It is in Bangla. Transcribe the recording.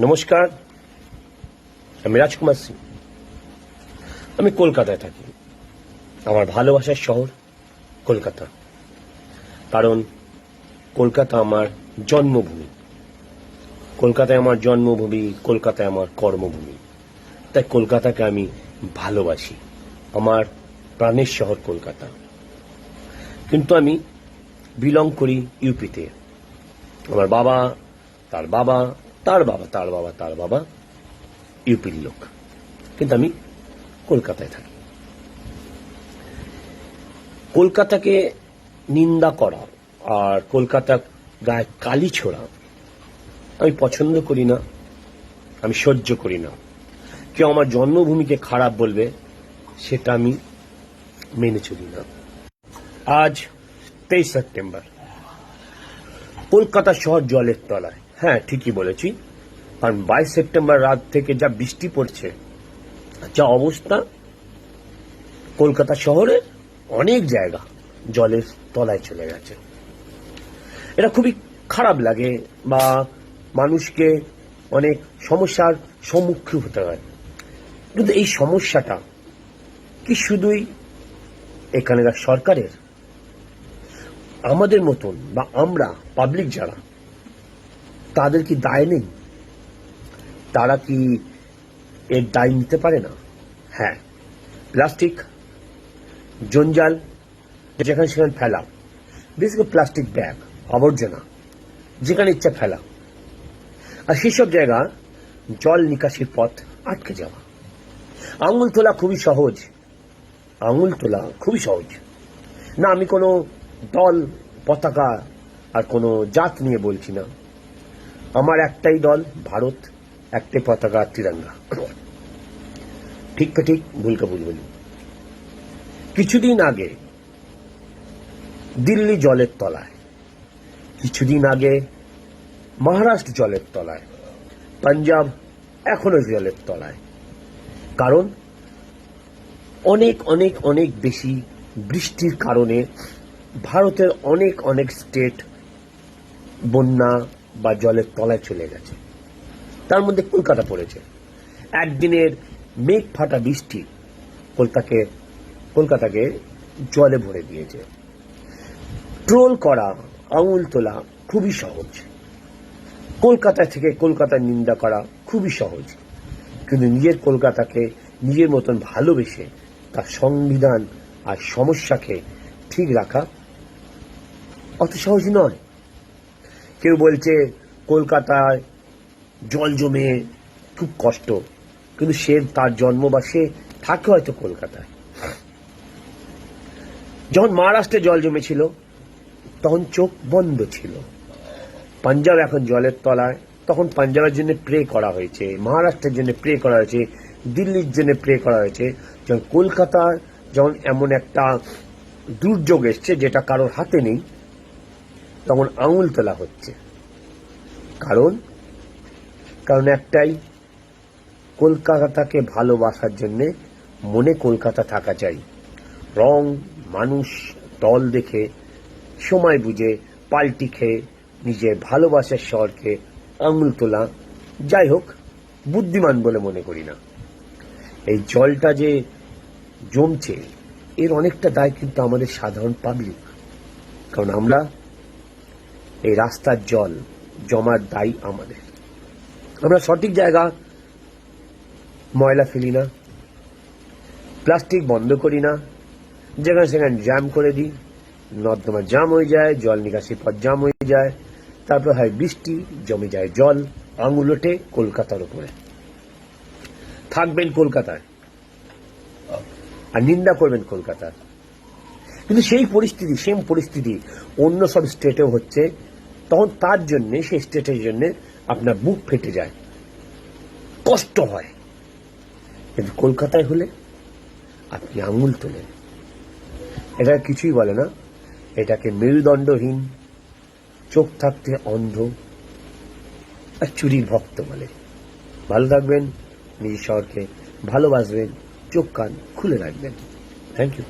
নমস্কার, আমি রাজকুমার সিং। আমি কলকাতায় থাকি। আমার ভালোবাসার শহর কলকাতা। কারণ কলকাতা আমার জন্মভূমি। কলকাতায় আমার জন্মভূমি, কলকাতায় আমার কর্মভূমি। তাই কলকাতাকে আমি ভালোবাসি। আমার প্রাণের শহর কলকাতা। কিন্তু আমি বিলং করি ইউপিতে আমার বাবা, তার বাবা তার বাবা তার বাবা তার বাবা ইউপির লোক। কিন্তু আমি কলকাতায় থাকি। কলকাতাকে নিন্দা করা আর কলকাতা গায়ে কালি ছোড়া আমি পছন্দ করি না, আমি সহ্য করি না। কেউ আমার জন্মভূমিকে খারাপ বলবে, সেটা আমি মেনে চলি না। আজ তেইশ সেপ্টেম্বর। কলকাতা শহর জলের তলায়। হ্যাঁ ঠিকই বলেছি। কারণ বাইশ সেপ্টেম্বর রাত থেকে যা বৃষ্টি পড়ছে, যা অবস্থা, কলকাতা শহরে অনেক জায়গা জলের তলায় চলে গেছে। এটা খুবই খারাপ লাগে বা মানুষকে অনেক সমস্যার সম্মুখীন হতে হয়। কিন্তু এই সমস্যাটা কি শুধুই এখানকার সরকারের? আমাদের মতন বা আমরা পাবলিক যারা তাদের কি দায় নেই? তারা কি এর দায় নিতে পারে না? হ্যাঁ। প্লাস্টিক, জঞ্জাল, যেখানে সেখানে ফেলা। বিশেষ করে প্লাস্টিক ব্যাগ আবর্জনা, যেখানে ইচ্ছা ফেলা। আর সেসব জায়গা জল নিকাশির পথ আটকে যাওয়া। আঙুল তোলা খুবই সহজ। আঙুল তোলা খুবই সহজ। না, আমি কোনো দল, পতাকা আর কোনো জাত নিয়ে বলছি না। আমার একটাই দল, ভারত একটাই পতাকা, তিরঙ্গা। ঠিক ঠিক ভুলকে ভুল বলি। কিছুদিন আগে দিল্লি জলের তলায়, কিছুদিন আগে মহারাষ্ট্র জলের তলায়, পাঞ্জাব এখনও জলের তলায়। কারণ অনেক অনেক অনেক বেশি বৃষ্টির কারণে ভারতের অনেক অনেক স্টেট বন্যা বা জলের তলায় চলে গেছে। তার মধ্যে কলকাতা পড়েছে। একদিনের মেঘ ফাটা বৃষ্টি কলকাতাকে কলকাতাকে জলে ভরে দিয়েছে। ট্রোল করা, আঙুল তোলা খুবই সহজ। কলকাতা থেকে কলকাতার নিন্দা করা খুবই সহজ। কিন্তু নিজের কলকাতাকে নিজের মতন ভালোবেসে তার সংবিধান আর সমস্যাকে ঠিক রাখা অত সহজ নয়। কেউ বলছে কলকাতায় জল জমে খুব কষ্ট। কিন্তু সে তার জন্ম বা সে থাকে হয়তো কলকাতায়। যখন মহারাষ্ট্রে জল জমেছিল, তখন চোখ বন্ধ ছিল। পাঞ্জাব এখন জলের তলায়। তখন পাঞ্জাবের জন্য প্রে করা হয়েছে, মহারাষ্ট্রের জন্য প্রে করা হয়েছে, দিল্লির জন্য প্রে করা হয়েছে। যখন কলকাতার যখন এমন একটা দুর্যোগ এসছে যেটা কারোর হাতে নেই তখন আঙুল তোলা হচ্ছে। কারণ কারণ একটাই, কলকাতাকে ভালোবাসার জন্য মনে কলকাতা থাকা চাই। রং, মানুষ, দল দেখে, সময় বুঝে, পাল্টি খেয়ে নিজের ভালোবাসার শহরকে আঙুল তোলা, যাই হোক, বুদ্ধিমান বলে মনে করি না। এই জলটা যে জমছে, এর অনেকটা দায় কিন্তু আমাদের সাধারণ পাবলিক কারণ আমরা এই রাস্তার জল জমার দায়ী আমাদের। আমরা সঠিক জায়গা, ময়লা ফেলি না, প্লাস্টিক বন্ধ করি না, যেখানে সেখানে জ্যাম করে দিই, নর্দমা জাম হয়ে যায়, জল নিকাশি পথ জাম হয়ে যায়, তারপর হয় বৃষ্টি, জমে যায় জল, আঙুল ওঠে কলকাতার উপরে। থাকবেন কলকাতায়, আর নিন্দা করবেন কলকাতার। কিন্তু সেই পরিস্থিতি, সেম পরিস্থিতি অন্য সব স্টেটেও হচ্ছে তখন তার জন্য, সেই স্টেটের জন্য আপনার বুক ফেটে যায়। কষ্ট হয়। কিন্তু কলকাতায় হলে আপনি আঙুল তোলেন। এটা কিছুই বলে না, এটাকে মেরুদণ্ডহীন, চোখ থাকতে অন্ধ আর চুরির ভক্ত বলে। ভালো থাকবেন নিজের শহরকে ভালোবাসবেন, চোখ কান খুলে রাখবেন। Thank you